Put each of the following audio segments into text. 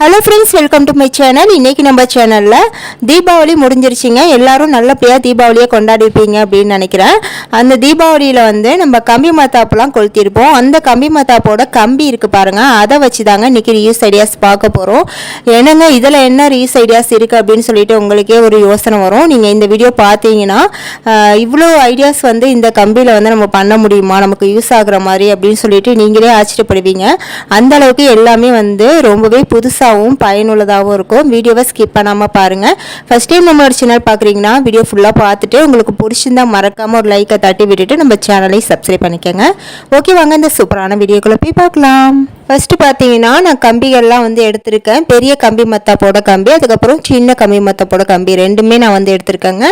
Hello friends welcome to my channel இன்றைக்கி நம்ம சேனலில் தீபாவளி முடிஞ்சிருச்சுங்க. எல்லாரும் நல்லபடியாக தீபாவளியை கொண்டாடிருப்பீங்க அப்படின்னு நினைக்கிறேன். அந்த தீபாவளியில் வந்து நம்ம கம்பி மத்தாப்புலாம் கொளுத்திருப்போம். அந்த கம்பி மத்தாப்போட கம்பி இருக்குது பாருங்கள் அதை வச்சு தாங்க இன்றைக்கி ரீயூஸ் ஐடியாஸ் பார்க்க போகிறோம் என்னங்க இதில் என்ன ரீயூஸ் ஐடியாஸ் இருக்குது அப்படின்னு சொல்லிட்டு உங்களுக்கே ஒரு யோசனை வரும். நீங்கள் இந்த வீடியோ பார்த்தீங்கன்னா இவ்வளோ ஐடியாஸ் வந்து இந்த கம்பியில் வந்து நம்ம பண்ண முடியுமா? நமக்கு யூஸ் ஆகுற மாதிரி அப்படின்னு சொல்லிட்டு நீங்களே ஆச்சரியப்படுவீங்க. அந்த அளவுக்கு எல்லாமே வந்து ரொம்பவே புதுசாக யூஸ்ஃபுல்லாகவும் பயனுள்ளதாகவும் இருக்கும். வீடியோவை ஸ்கிப் பண்ணாமல் பாருங்கள் ஃபஸ்ட் டைம் ஒரு சேனல் பார்க்குறீங்கன்னா வீடியோ ஃபுல்லாக பார்த்துட்டு உங்களுக்கு பிடிச்சிருந்தா மறக்காமல் ஒரு லைக்கை தட்டி விட்டுட்டு நம்ம சேனலை சப்ஸ்கிரைப் பண்ணிக்கோங்க. ஓகே வாங்க இந்த சூப்பரான வீடியோக்குள்ளே போய் பார்க்கலாம். ஃபஸ்ட்டு பார்த்தீங்கன்னா நான் கம்பிகள்லாம் வந்து எடுத்திருக்கேன். பெரிய கம்பி மத்தாப்போட கம்பி அதுக்கப்புறம் சின்ன கம்பி மத்தாப்போட கம்பி ரெண்டுமே நான் வந்து எடுத்திருக்கேங்க.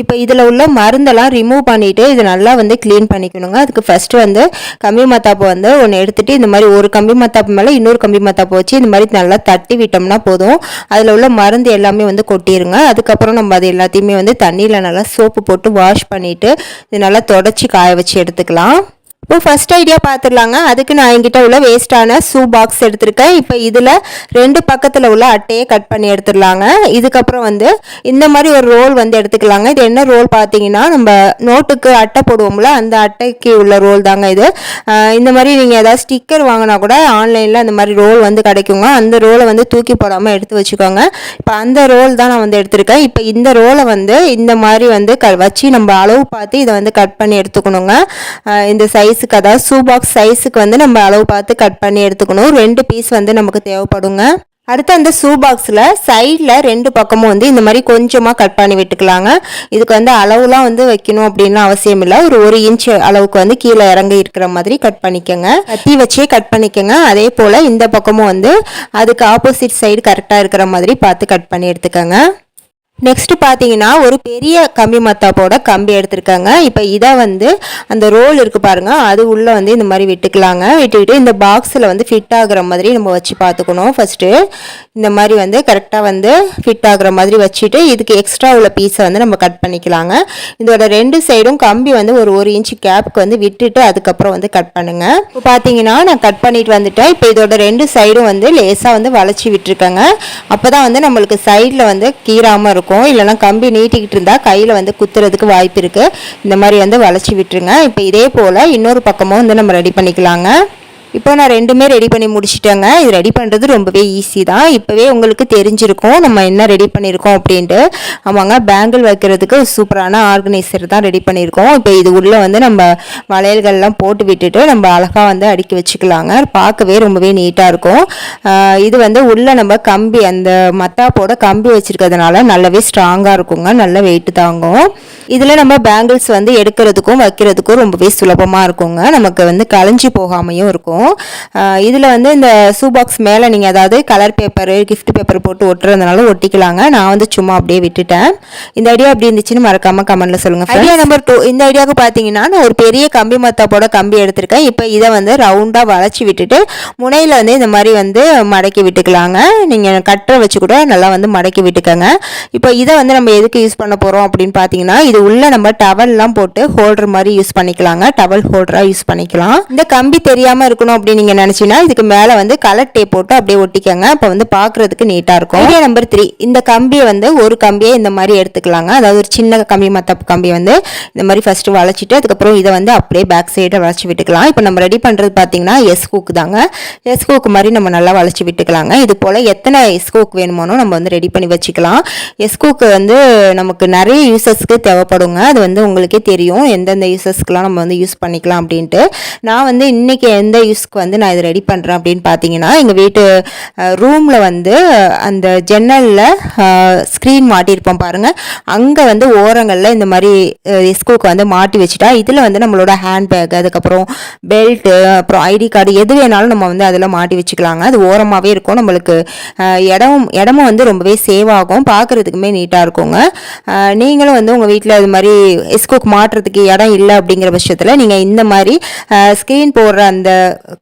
இப்போ இதில் உள்ள மருந்தெல்லாம் ரிமூவ் பண்ணிவிட்டு இது நல்லா வந்து க்ளீன் பண்ணிக்கணுங்க. அதுக்கு ஃபஸ்ட்டு வந்து கம்பி மத்தாப்பை வந்து ஒன்று எடுத்துகிட்டு இந்த மாதிரி ஒரு கம்பி மத்தாப்பு மேலே இன்னொரு கம்பி மத்தாப்பு வச்சு இந்த மாதிரி நல்லா தட்டி விட்டோம்னா போதும். அதில் உள்ள மருந்து எல்லாமே வந்து கொட்டிடுங்க அதுக்கப்புறம் நம்ம அது எல்லாத்தையுமே வந்து தண்ணியில் நல்லா சோப்பு போட்டு வாஷ் பண்ணிவிட்டு இது நல்லா தொடச்சி காய வச்சு எடுத்துக்கலாம். இப்போ ஃபஸ்ட் ஐடியா பார்த்துடலாங்க அதுக்கு நான் என்கிட்ட உள்ள வேஸ்ட்டான ஷூ பாக்ஸ் எடுத்திருக்கேன். இப்போ இதில் ரெண்டு பக்கத்தில் உள்ள அட்டையை கட் பண்ணி எடுத்துடலாங்க. இதுக்கப்புறம் வந்து இந்த மாதிரி ஒரு ரோல் வந்து எடுத்துக்கலாங்க. இது என்ன ரோல் பார்த்தீங்கன்னா நம்ம நோட்டுக்கு அட்டை போடுவோம்ல அந்த அட்டைக்கு உள்ள ரோல் தாங்க இது. இந்த மாதிரி நீங்கள் ஏதாவது ஸ்டிக்கர் வாங்கினா கூட ஆன்லைனில் அந்த மாதிரி ரோல் வந்து கிடைக்குங்க. அந்த ரோலை வந்து தூக்கி போடாமல் எடுத்து வச்சுக்கோங்க. இப்போ அந்த ரோல் தான் நான் வந்து எடுத்திருக்கேன். இப்போ இந்த ரோலை வந்து இந்த மாதிரி வந்து க வச்சு நம்ம அளவு பார்த்து இதை வந்து கட் பண்ணி எடுத்துக்கணுங்க. இந்த சைஸ் சைஸுக்கு அதாவது ஷூ பாக்ஸ் சைஸுக்கு வந்து நம்ம அளவு பார்த்து கட் பண்ணி எடுத்துக்கணும். ரெண்டு பீஸ் வந்து நமக்கு தேவைப்படுங்க. அடுத்து அந்த ஷூ பாக்ஸில் சைடில் ரெண்டு பக்கமும் வந்து இந்த மாதிரி கொஞ்சமாக கட் பண்ணி விட்டுக்கலாங்க. இதுக்கு வந்து அளவுலாம் வந்து வைக்கணும் அப்படின்லாம் அவசியம் இல்லை. ஒரு ஒரு இன்ச் அளவுக்கு வந்து கீழே இறங்கி இருக்கிற மாதிரி கட் பண்ணிக்கோங்க. கத்தி வச்சே கட் பண்ணிக்கோங்க. அதே போல் இந்த பக்கமும் வந்து அதுக்கு ஆப்போசிட் சைடு கரெக்டாக இருக்கிற மாதிரி பார்த்து கட் பண்ணி எடுத்துக்கோங்க. நெக்ஸ்ட்டு பார்த்தீங்கன்னா ஒரு பெரிய கம்பி மத்தாப்போட கம்பி எடுத்திருக்காங்க. இப்போ இதை வந்து அந்த ரோல் இருக்குது பாருங்கள் அது உள்ளே வந்து இந்த மாதிரி விட்டுக்கலாங்க. விட்டுக்கிட்டு இந்த பாக்ஸில் வந்து ஃபிட் ஆகுற மாதிரி நம்ம வச்சு பார்த்துக்கணும் ஃபஸ்ட்டு இந்த மாதிரி வந்து கரெக்டாக வந்து ஃபிட் ஆகுற மாதிரி வச்சுட்டு இதுக்கு எக்ஸ்ட்ரா உள்ள பீஸை வந்து நம்ம கட் பண்ணிக்கலாங்க. இதோட ரெண்டு சைடும் கம்பி வந்து ஒரு ஒரு இன்ச்சு கேப்புக்கு வந்து விட்டுட்டு அதுக்கப்புறம் வந்து கட் பண்ணுங்கள் இப்போ பார்த்தீங்கன்னா நான் கட் பண்ணிட்டு வந்துட்டேன். இப்போ இதோட ரெண்டு சைடும் வந்து லேசாக வந்து வளைச்சி விட்டுருக்கேங்க. அப்போ தான் வந்து நம்மளுக்கு சைடில் வந்து கீறாமல் இருக்கும். இல்லைன்னா கம்பி நீட்டிக்கிட்டு இருந்தால் கையில் வந்து குத்துறதுக்கு வாய்ப்பு இருக்குது இந்த மாதிரி வந்து வளைச்சி விட்டுருங்க. இப்போ இதே போல் இன்னொரு பக்கமும் வந்து நம்ம ரெடி பண்ணிக்கலாங்க. இப்போ நான் ரெண்டுமே ரெடி பண்ணி முடிச்சிட்டேங்க. இது ரெடி பண்ணுறது ரொம்பவே ஈஸி தான். இப்போவே உங்களுக்கு தெரிஞ்சிருக்கும் நம்ம என்ன ரெடி பண்ணியிருக்கோம் அப்படின்ட்டு. ஆமாங்க பேங்கிள் வைக்கிறதுக்கு சூப்பரான ஆர்கனைசர் தான் ரெடி பண்ணியிருக்கோம் இப்போ இது உள்ளே வந்து நம்ம வளையல்கள்லாம் போட்டு விட்டுட்டு நம்ம அழகாக வந்து அடுக்கி வச்சுக்கலாங்க. பார்க்கவே ரொம்பவே நீட்டாக இருக்கும். இது வந்து உள்ளே நம்ம கம்பி அந்த மத்தாப்போட கம்பி வச்சுருக்கிறதுனால நல்லாவே ஸ்ட்ராங்காக இருக்குங்க. நல்ல வெயிட்டு தாங்கும். இதில் நம்ம பேங்கிள்ஸ் வந்து எடுக்கிறதுக்கும் வைக்கிறதுக்கும் ரொம்பவே சுலபமாக இருக்குங்க. நமக்கு வந்து களைஞ்சி போகாமையும் இருக்கும். இதில் வந்து இந்த ஷூ பாக்ஸ் மேலே நீங்கள் அதாவது கலர் பேப்பர் gift பேப்பர் போட்டு ஒட்டுறதுனால ஒட்டிக்கலாங்க. நான் வந்து சும்மா அப்படியே விட்டுட்டேன். இந்த ஐடியா அப்படி இருந்துச்சுன்னு மறக்காமல் கமெண்ட்டில் சொல்லுங்கள் ஐடியா நம்பர் டூ இந்த ஐடியாவுக்கு பார்த்தீங்கன்னா நான் ஒரு பெரிய கம்பி மத்தாப்போட கம்பி எடுத்திருக்கேன். இப்போ இதை வந்து ரவுண்டாக வளைச்சி விட்டுட்டு முனையில் வந்து இந்த மாதிரி வந்து மடக்கி விட்டுக்கலாங்க. நீங்கள் கட்டரை வச்சு கூட நல்லா வந்து மடக்கி விட்டுக்கோங்க. இப்போ இதை வந்து நம்ம எதுக்கு யூஸ் பண்ண போகிறோம் அப்படின்னு பார்த்தீங்கன்னா இது உள்ள நம்ம டவல்லாம் போட்டு ஹோல்டர் மாதிரி யூஸ் பண்ணிக்கலாங்க. டவல் ஹோல்டராக யூஸ் பண்ணிக்கலாம். இந்த கம்பி தெரியாமல் இருக்கணும் அப்படின்னு நீங்கள் நினச்சிங்கன்னா இதுக்கு மேலே வந்து கலர் டேப் போட்டு அப்படியே ஒட்டிக்கோங்க. அப்போ வந்து பார்க்குறதுக்கு நீட்டாக இருக்கும். ஐடியா நம்பர் த்ரீ இந்த கம்பியை வந்து ஒரு கம்பியை இந்த மாதிரி எடுத்துக்கலாங்க. அதாவது ஒரு சின்ன கம்பி மற்ற கம்பி வந்து இந்த மாதிரி ஃபஸ்ட்டு வளைச்சிட்டு அதுக்கப்புறம் இதை வந்து அப்படியே பேக் சைடை வளைச்சி விட்டுக்கலாம். இப்போ நம்ம ரெடி பண்ணுறது பார்த்தீங்கன்னா எஸ் கூக்கு தாங்க. எஸ் கூக்கு மாதிரி நம்ம நல்லா வளைச்சி விட்டுக்கலாங்க. இது போல் எத்தனை எஸ் கூக் வேணுமோனோ நம்ம வந்து ரெடி பண்ணி வச்சுக்கலாம். எஸ் கூக்கு வந்து நமக்கு நிறைய யூசஸ்க்கு தேவைப்படுங்க. அது வந்து உங்களுக்கே தெரியும். எந்தெந்த யூசஸ்க்குலாம் நம்ம வந்து யூஸ் பண்ணிக்கலாம் அப்படின்ட்டு. நான் வந்து இன்னைக்கு எந்த யூஸ் யூஸ்க்கு வந்து நான் இதை ரெடி பண்ணுறேன் அப்படின்னு பார்த்தீங்கன்னா எங்கள் வீட்டு ரூமில் வந்து அந்த ஜன்னலில் ஸ்க்ரீன் மாட்டியிருப்போம் பாருங்கள் அங்கே வந்து ஓரங்களில் இந்த மாதிரி எஸ்கோக்கு வந்து மாட்டி வச்சுட்டா இதில் வந்து நம்மளோட ஹேண்ட்பேக் அதுக்கப்புறம் பெல்ட்டு அப்புறம் ஐடி கார்டு எது வேணாலும் நம்ம வந்து அதில் மாட்டி வச்சுக்கலாங்க. அது ஓரமாகவே இருக்கும். நம்மளுக்கு இடமும் இடம் இடமும் வந்து ரொம்பவே சேவ் ஆகும். பார்க்குறதுக்குமே நீட்டாக இருக்குங்க. நீங்களும் வந்து உங்கள் வீட்டில் அது மாதிரி எஸ்கோக்கு மாட்டுறதுக்கு இடம் இல்லை அப்படிங்கிற பட்சத்தில் நீங்கள் இந்த மாதிரி ஸ்க்ரீன் போடுற அந்த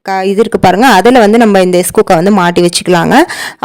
க இது இருக்குது பாருங்கள் அதில் வந்து நம்ம இந்த எஸ்கோக்கை வந்து மாட்டி வச்சுக்கலாங்க.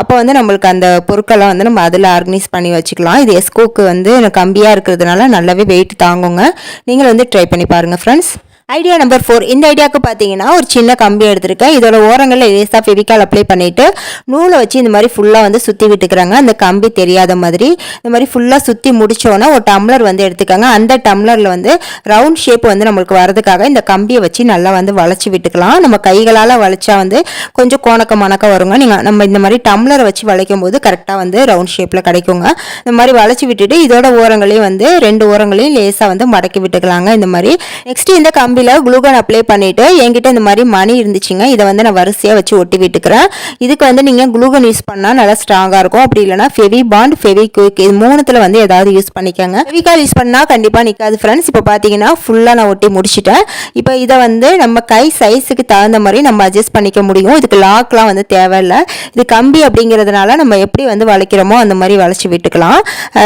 அப்போ வந்து நம்மளுக்கு அந்த பொருட்களை வந்து நம்ம அதில் ஆர்கனைஸ் பண்ணி வச்சுக்கலாம். இது எஸ்கோக்கு வந்து கம்பியாக இருக்கிறதுனால நல்லாவே வெயிட் தாங்குங்க. நீங்களும் வந்து ட்ரை பண்ணி பாருங்கள் ஃப்ரெண்ட்ஸ் ஐடியா நம்பர் ஃபோர் இந்த ஐடியாவுக்கு பார்த்தீங்கன்னா ஒரு சின்ன கம்பி எடுத்திருக்கேன். இதோட ஓரங்களில் லேசாக ஃபெவிக்கால் அப்ளை பண்ணிவிட்டு நூலை வச்சு இந்த மாதிரி ஃபுல்லாக வந்து சுற்றி விட்டுக்கிறாங்க. அந்த கம்பி தெரியாத மாதிரி இந்த மாதிரி ஃபுல்லாக சுற்றி முடிச்சோன்னா ஒரு டம்ளர் வந்து எடுத்துக்கோங்க. அந்த டம்ளரில் வந்து ரவுண்ட் ஷேப் வந்து நம்மளுக்கு வரதுக்காக இந்த கம்பியை வச்சு நல்லா வந்து வளைச்சி விட்டுக்கலாம். நம்ம கைகளால் வளைச்சா வந்து கொஞ்சம் கோணக்க மணக்க வருங்க. நீங்கள் நம்ம இந்த மாதிரி டம்ளரை வச்சு வளைக்கும் போது கரெக்டாக வந்து ரவுண்ட் ஷேப்பில் கிடைக்குங்க. இந்த மாதிரி வளைச்சி விட்டுட்டு இதோட ஓரங்களையும் வந்து ரெண்டு ஓரங்களையும் லேசாக வந்து மடக்கி விட்டுக்கலாங்க. இந்த மாதிரி நெக்ஸ்ட் இந்த கம்பி கம்பியில் குளுகன் அப்ளை பண்ணிவிட்டு என்கிட்ட இந்த மாதிரி மணி இருந்துச்சுங்க. இதை வந்து நான் வரிசையாக வச்சு ஒட்டி விட்டுக்கிறேன். இதுக்கு வந்து நீங்கள் குளுகன் யூஸ் பண்ணால் நல்லா ஸ்ட்ராங்காக இருக்கும். அப்படி இல்லைனா ஃபெவி பாண்ட் ஃபெவி குயிக் இது மூணுத்தில் வந்து ஏதாவது யூஸ் பண்ணிக்கோங்க. ஃபெவிகால் யூஸ் பண்ணால் கண்டிப்பாக நிற்காது ஃப்ரெண்ட்ஸ் இப்போ பார்த்தீங்கன்னா ஃபுல்லாக நான் ஒட்டி முடிச்சிட்டேன். இப்போ இதை வந்து நம்ம கை சைஸுக்கு தகுந்த மாதிரி நம்ம அட்ஜஸ்ட் பண்ணிக்க முடியும். இதுக்கு லாக்லாம் வந்து தேவையில்லை. இது கம்பி அப்படிங்கிறதுனால நம்ம எப்படி வந்து வளைக்கிறோமோ அந்த மாதிரி வளைச்சி விட்டுக்கலாம்.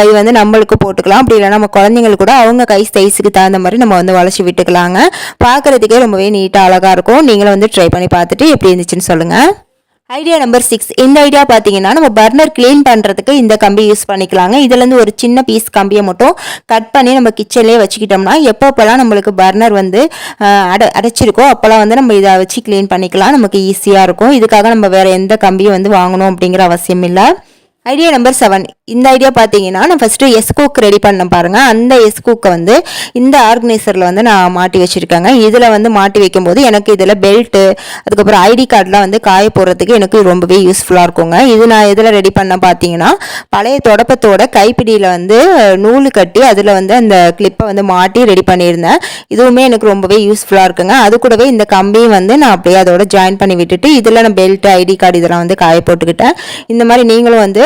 இது வந்து நம்மளுக்கு போட்டுக்கலாம். அப்படி இல்லைனா நம்ம குழந்தைங்களுக்கு கூட அவங்க கை சைஸுக்கு தகுந்த மாதிரி நம்ம வந்து வளைச்சி விட்டுக்கலாங்க. பார்க்குறதுக்கே ரொம்பவே நீட்டாக அழகாக இருக்கும். நீங்களும் வந்து ட்ரை பண்ணி பார்த்துட்டு எப்படி இருந்துச்சுன்னு சொல்லுங்கள் ஐடியா நம்பர் சிக்ஸ் இந்த ஐடியா பார்த்தீங்கன்னா நம்ம பர்னர் க்ளீன் பண்ணுறதுக்கு இந்த கம்பி யூஸ் பண்ணிக்கலாங்க. இதுலேருந்து ஒரு சின்ன பீஸ் கம்பியை மட்டும் கட் பண்ணி நம்ம கிச்சன்லேயே வச்சுக்கிட்டோம்னா எப்பப்போலாம் நம்மளுக்கு பர்னர் வந்து அட அடை அடைச்சிருக்கோ அப்போல்லாம் வந்து நம்ம இதை வச்சு க்ளீன் பண்ணிக்கலாம். நமக்கு ஈஸியாக இருக்கும். இதுக்காக நம்ம வேறு எந்த கம்பியும் வந்து வாங்கணும் அப்படிங்கிற அவசியம் இல்லை. ஐடியா நம்பர் செவன் இந்த ஐடியா பார்த்தீங்கன்னா நான் ஃபஸ்ட்டு எஸ் குக் ரெடி பண்ண பாருங்கள் அந்த எஸ் குக்கை வந்து இந்த ஆர்கனைசரில் வந்து நான் மாட்டி வச்சுருக்கேங்க. இதில் வந்து மாட்டி வைக்கும்போது எனக்கு இதில் பெல்ட்டு அதுக்கப்புறம் ஐடி கார்டெலாம் வந்து காய போடுறதுக்கு எனக்கு ரொம்பவே யூஸ்ஃபுல்லாக இருக்குங்க. இது நான் இதில் ரெடி பண்ண பார்த்தீங்கன்னா பழைய தொடப்பத்தோட கைப்பிடியில் வந்து நூல் கட்டி அதில் வந்து அந்த கிளிப்பை வந்து மாட்டி ரெடி பண்ணியிருந்தேன். இதுவுமே எனக்கு ரொம்பவே யூஸ்ஃபுல்லாக இருக்குங்க. அது கூடவே இந்த கம்பியும் வந்து நான் அப்படியே அதோட ஜாயின் பண்ணி விட்டுட்டு இதில் நான் பெல்ட்டு ஐடி கார்டு இதெல்லாம் வந்து காய போட்டுக்கிட்டேன். இந்த மாதிரி நீங்களும் வந்து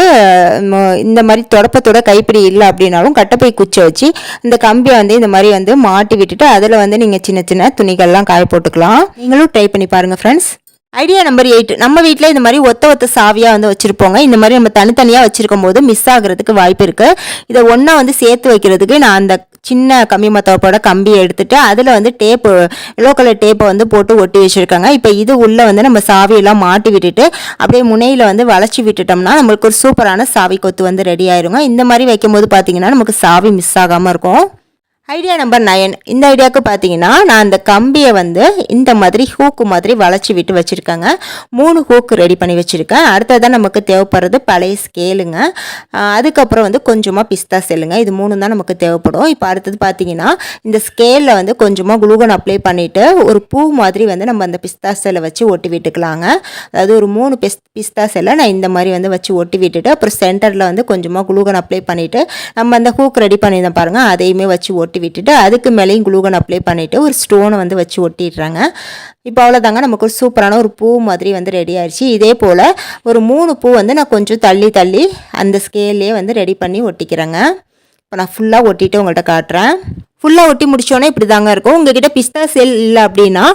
இந்த மாதிரி தொடப்பத்தோட கைப்பிடி இல்லை அப்படின்னாலும் கட்டப்பை குச்சை வச்சு இந்த கம்பியை வந்து இந்த மாதிரி வந்து மாட்டி விட்டுட்டு அதில் வந்து நீங்கள் சின்ன சின்ன துணிகள்லாம் காய போட்டுக்கலாம். நீங்களும் ட்ரை பண்ணி பாருங்கள் ஃப்ரெண்ட்ஸ் ஐடியா நம்பர் எயிட் நம்ம வீட்டில் இந்த மாதிரி ஒத்த ஒத்த சாவியாக வந்து வச்சுருப்போங்க. இந்த மாதிரி நம்ம தனித்தனியாக வச்சுருக்கும் போது மிஸ் ஆகுறதுக்கு வாய்ப்பு இருக்குது இதை ஒன்றா வந்து சேர்த்து வைக்கிறதுக்கு நான் அந்த சின்ன கம்பி மத்தவப்போட கம்பியை எடுத்துகிட்டு அதில் வந்து டேப்பு எல்லோ கலர் டேப்பை வந்து போட்டு ஒட்டி வச்சுருக்காங்க. இப்போ இது உள்ளே வந்து நம்ம சாவியெல்லாம் மாட்டி விட்டுட்டு அப்படியே முனையில் வந்து வளைச்சி விட்டுட்டோம்னா நம்மளுக்கு ஒரு சூப்பரான சாவி கொத்து வந்து ரெடி ஆயிருங்க. இந்த மாதிரி வைக்கும்போது பார்த்தீங்கன்னா நமக்கு சாவி மிஸ் ஆகாமல் இருக்கும். ஐடியா நம்பர் நயன் இந்த ஐடியாவுக்கு பார்த்தீங்கன்னா நான் அந்த கம்பியை வந்து இந்த மாதிரி ஹூக்கு மாதிரி வளைச்சி விட்டு வச்சுருக்கேங்க. மூணு ஹூக்கு ரெடி பண்ணி வச்சுருக்கேன். அடுத்ததான் நமக்கு தேவைப்படுறது பழைய ஸ்கேலுங்க அதுக்கப்புறம் வந்து கொஞ்சமாக பிஸ்தா செல்லுங்க. இது மூணு தான் நமக்கு தேவைப்படும். இப்போ அடுத்தது பார்த்தீங்கன்னா இந்த ஸ்கேலில் வந்து கொஞ்சமாக குளுகன் அப்ளை பண்ணிவிட்டு ஒரு பூ மாதிரி வந்து நம்ம அந்த பிஸ்தா செல்லை வச்சு ஒட்டி விட்டுக்கலாங்க. அதாவது ஒரு மூணு பிஸ் பிஸ்தா செல்லை நான் இந்த மாதிரி வந்து வச்சு ஒட்டி விட்டுட்டு அப்புறம் சென்டரில் வந்து கொஞ்சமாக குளுகன் அப்ளை பண்ணிவிட்டு நம்ம அந்த ஹூக் ரெடி பண்ணியிருந்தோம் பாருங்கள் அதையுமே வச்சு ஒட்டி விட்டுட்டு அதுக்கு மேலேயும் குளூகன் அப்ளை பண்ணிவிட்டு ஒரு ஸ்டோனை வந்து வச்சு ஒட்டிடுறாங்க. இப்போ அவ்வளோதாங்க நமக்கு ஒரு சூப்பரான ஒரு பூ மாதிரி வந்து ரெடி ஆயிடுச்சு இதே போல் ஒரு மூணு பூ வந்து நான் கொஞ்சம் தள்ளி தள்ளி அந்த ஸ்கேல்லே வந்து ரெடி பண்ணி ஒட்டிக்கிறேங்க. இப்போ நான் ஃபுல்லாக ஒட்டிட்டு உங்கள்கிட்ட காட்டுறேன். ஃபுல்லாக ஒட்டி முடிச்சோன்னே இப்படி தாங்க இருக்கும். உங்ககிட்ட பிஸ்தா செல் இல்லை அப்படின்னா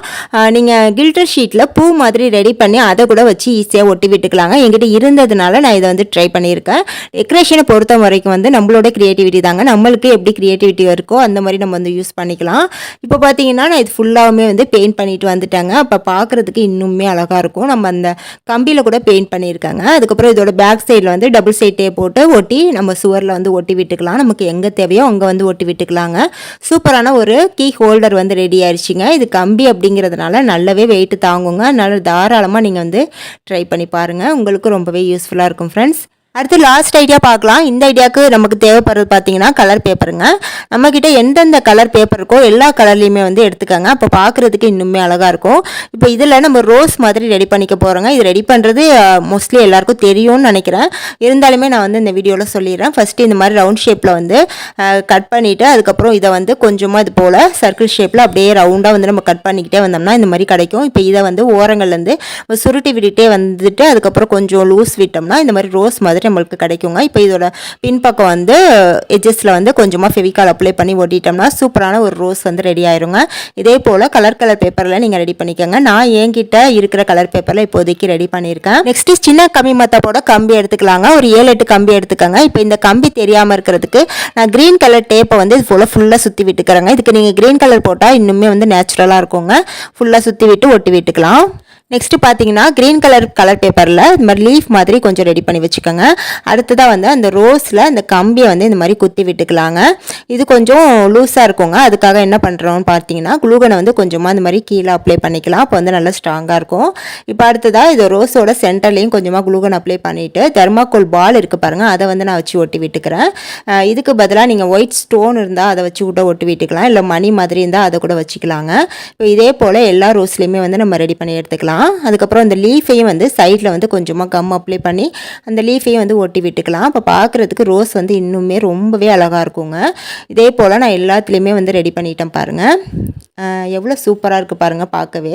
நீங்கள் கில்டர் ஷீட்டில் பூ மாதிரி ரெடி பண்ணி அதை கூட வச்சு ஈஸியாக ஒட்டி விட்டுக்கலாங்க. என்கிட்ட இருந்ததுனால நான் இதை வந்து ட்ரை பண்ணியிருக்கேன். டெக்கரேஷனை பொறுத்த வரைக்கும் வந்து நம்மளோட க்ரியேட்டிவிட்டி தாங்க. நம்மளுக்கு எப்படி க்ரியேட்டிவிட்டி இருக்கோ அந்த மாதிரி நம்ம வந்து யூஸ் பண்ணிக்கலாம். இப்போ பார்த்தீங்கன்னா நான் இது ஃபுல்லாகவுமே வந்து பெயிண்ட் பண்ணிட்டு வந்துட்டேங்க. அப்போ பார்க்குறதுக்கு இன்னுமே அழகாக இருக்கும். நம்ம அந்த கம்பியில் கூட பெயிண்ட் பண்ணியிருக்காங்க. அதுக்கப்புறம் இதோட பேக் சைடில் வந்து டபுள் சைட்டே போட்டு ஒட்டி நம்ம சுவரில் வந்து ஒட்டி விட்டுக்கலாம். நமக்கு எங்கே தேவையோ அங்கே வந்து ஒட்டி விட்டுக்கலாங்க. சூப்பரான ஒரு கீ ஹோல்டர் வந்து ரெடி ஆயிடுச்சுங்க இது கம்பி அப்படிங்கிறதுனால நல்லாவே வெயிட்டு தாங்குங்க. நல்ல தாராளமாக நீங்கள் வந்து ட்ரை பண்ணி பாருங்கள் உங்களுக்கு ரொம்பவே யூஸ்ஃபுல்லாக இருக்கும் ஃப்ரெண்ட்ஸ் அடுத்து லாஸ்ட் ஐடியா பார்க்கலாம். இந்த ஐடியாவுக்கு நமக்கு தேவைப்படுறது பார்த்தீங்கன்னா கலர் பேப்பருங்க நம்மக்கிட்ட எந்தெந்த கலர் பேப்பர் இருக்கோ எல்லா கலர்லேயுமே வந்து எடுத்துக்கோங்க. அப்போ பார்க்குறதுக்கு இன்னுமே அழகாக இருக்கும். இப்போ இதில் நம்ம ரோஸ் மாதிரி ரெடி பண்ணிக்க போகிறோங்க இது ரெடி பண்ணுறது மோஸ்ட்லி எல்லாருக்கும் தெரியும்னு நினைக்கிறேன். இருந்தாலுமே நான் வந்து இந்த வீடியோவில் சொல்லிடுறேன். ஃபஸ்ட்டு இந்த மாதிரி ரவுண்ட் ஷேப்பில் வந்து கட் பண்ணிவிட்டு அதுக்கப்புறம் இதை வந்து கொஞ்சமாக இது போல் சர்க்கிள் ஷேப்பில் அப்படியே ரவுண்டாக வந்து நம்ம கட் பண்ணிக்கிட்டே வந்தோம்னா இந்த மாதிரி கிடைக்கும். இப்போ இதை வந்து ஓரங்கள்லேருந்து சுருட்டி விட்டுட்டே வந்துட்டு அதுக்கப்புறம் கொஞ்சம் லூஸ் விட்டோம்னா இந்த மாதிரி ரோஸ் மாதிரி நம்மளுக்கு கிடைக்குங்க. இப்போ இதோட பின்பக்கம் வந்து எஜஸில் வந்து கொஞ்சமாக ஃபெவிக்கால் அப்ளை பண்ணி ஒட்டிட்டோம்னா சூப்பரான ஒரு ரோஸ் வந்து ரெடி ஆயிருங்க. இதே போல் கலர் கலர் பேப்பரில் நீங்கள் ரெடி பண்ணிக்கோங்க. நான் என்கிட்ட இருக்கிற கலர் பேப்பரில் இப்போதைக்கு ரெடி பண்ணியிருக்கேன். நெக்ஸ்ட் சின்ன கம்பி மத்தப்போட கம்பி எடுத்துக்கலாங்க. ஒரு ஏழு எட்டு கம்பி எடுத்துக்கோங்க. இப்போ இந்த கம்பி தெரியாமல் இருக்கிறதுக்கு நான் க்ரீன் கலர் டேப்பை வந்து இது போல் ஃபுல்லாக சுற்றி விட்டுக்கிறேங்க. இதுக்கு நீங்கள் க்ரீன் கலர் போட்டால் இன்னுமே வந்து நேச்சுரலாக இருக்குங்க. ஃபுல்லாக சுற்றி விட்டு ஒட்டி விட்டுக்கலாம். நெக்ஸ்ட்டு பார்த்தீங்கன்னா க்ரீன் கலர் கலர் பேப்பரில் இந்த மாதிரி லீஃப் மாதிரி கொஞ்சம் ரெடி பண்ணி வச்சுக்கோங்க. அடுத்ததாக வந்து அந்த ரோஸில் அந்த கம்பியை வந்து இந்த மாதிரி குத்தி விட்டுக்கலாங்க. இது கொஞ்சம் லூஸாக இருக்குங்க. அதுக்காக என்ன பண்ணுறோம்னு பார்த்தீங்கன்னா குளூகனை வந்து கொஞ்சமாக இந்த மாதிரி கீழே அப்ளை பண்ணிக்கலாம். அப்போ வந்து நல்லா ஸ்ட்ராங்காக இருக்கும். இப்போ அடுத்ததாக இது ரோஸோட சென்டர்லேயும் கொஞ்சமாக குளூகன் அப்ளை பண்ணிவிட்டு தெர்மாக்கோல் பால் இருக்குது பாருங்கள் அதை வந்து நான் வச்சு ஒட்டி விட்டுக்கிறேன். இதுக்கு பதிலாக நீங்கள் ஒயிட் ஸ்டோன் இருந்தால் அதை வச்சு கூட ஒட்டி விட்டுக்கலாம். இல்லை மணி மாதிரி இருந்தால் அதை கூட வச்சுக்கலாங்க. இப்போ இதே போல் எல்லா ரோஸ்லேயுமே வந்து நம்ம ரெடி பண்ணி எடுத்துக்கலாம். அதுக்கப்புறம் அந்த லீஃபையும் வந்து சைடில் வந்து கொஞ்சமாக கம் அப்ளை பண்ணி அந்த லீஃபையும் வந்து ஒட்டி விட்டுக்கலாம். அப்போ பார்க்குறதுக்கு ரோஸ் வந்து இன்னுமே ரொம்பவே அழகாக இருக்குங்க. இதே போல் நான் எல்லாத்துலேயுமே வந்து ரெடி பண்ணிட்டேன் பாருங்கள் எவ்வளோ சூப்பராக இருக்குது பாருங்கள் பார்க்கவே.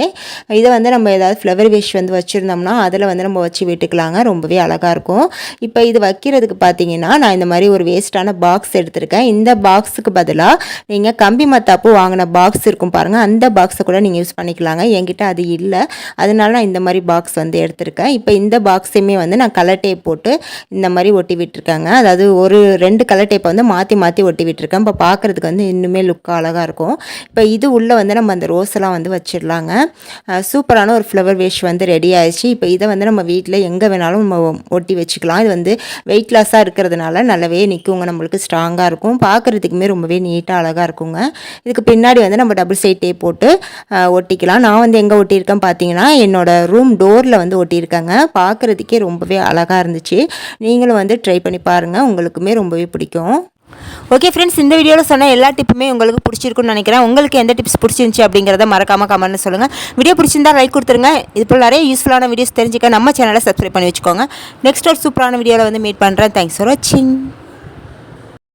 இதை வந்து நம்ம ஏதாவது ஃப்ளவர் வேஷ் வந்து வச்சுருந்தோம்னா அதில் வந்து நம்ம வச்சு விட்டுக்கலாங்க. ரொம்பவே அழகாக இருக்கும். இப்போ இது வைக்கிறதுக்கு பார்த்தீங்கன்னா நான் இந்த மாதிரி ஒரு வேஸ்ட்டான பாக்ஸ் எடுத்திருக்கேன். இந்த பாக்ஸுக்கு பதிலாக நீங்கள் கம்பி மத்தாப்பு வாங்கின பாக்ஸ் இருக்கும் பாருங்கள் அந்த பாக்ஸை கூட நீங்கள் யூஸ் பண்ணிக்கலாங்க. என்கிட்ட அது இல்லை. அதனால நான் இந்த மாதிரி பாக்ஸ் வந்து எடுத்திருக்கேன். இப்போ இந்த பாக்ஸையுமே வந்து நான் கலர் டேப் போட்டு இந்த மாதிரி ஒட்டி விட்டுருக்கேங்க. அதாவது ஒரு ரெண்டு கலர் டேப்பை வந்து மாற்றி மாற்றி ஒட்டி விட்டுருக்கேன். இப்போ பார்க்குறதுக்கு வந்து இன்னுமே லுக்காக அழகாக இருக்கும். இப்போ இது உள்ள வந்து நம்ம அந்த ரோஸெல்லாம் வந்து வச்சிடலாங்க. சூப்பரான ஒரு ஃப்ளவர் வேஷ் வந்து ரெடி ஆயிடுச்சு. இப்போ இதை வந்து நம்ம வீட்டில் எங்கே வேணாலும் நம்ம ஒட்டி வச்சுக்கலாம். இது வந்து வெயிட் லாஸாக இருக்கிறதுனால நல்லாவே நிற்குங்க நம்மளுக்கு ஸ்ட்ராங்காக இருக்கும். பார்க்குறதுக்குமே ரொம்பவே நீட்டாக அழகாக இருக்குங்க. இதுக்கு பின்னாடி வந்து நம்ம டபுள் சைட் டேப் போட்டு ஒட்டிக்கலாம். நான் வந்து எங்கே ஒட்டியிருக்கேன் பார்த்தீங்கன்னா என்னோடய ரூம் டோரில் வந்து ஒட்டியிருக்கேங்க. பார்க்குறதுக்கே ரொம்பவே அழகாக இருந்துச்சு. நீங்களும் வந்து ட்ரை பண்ணி பாருங்கள் உங்களுக்குமே ரொம்பவே பிடிக்கும். ஓகே ஃப்ரெண்ட்ஸ் இந்த வீடியோவில் சொன்ன எல்லா டிப்புமே உங்களுக்கு பிடிச்சிருக்குன்னு நினைக்கிறேன். உங்களுக்கு எந்த டிப்ஸ் பிடிச்சிருந்துச்சி அப்படிங்கிறத மறக்காமல் கமெண்ட் சொல்லுங்கள் வீடியோ பிடிச்சிருந்தா லைக் கொடுத்துருங்க. இது போல் நிறைய யூஸ்ஃபுல்லான வீடியோஸ் தெரிஞ்சுக்க நம்ம சேனலை சப்ஸ்கிரைப் பண்ணி வச்சுக்கோங்க. நெக்ஸ்ட் ஒரு சூப்பரான வீடியோவில் வந்து மீட் பண்ணுறேன் தேங்க்ஸ் ஃபார் வாட்சிங்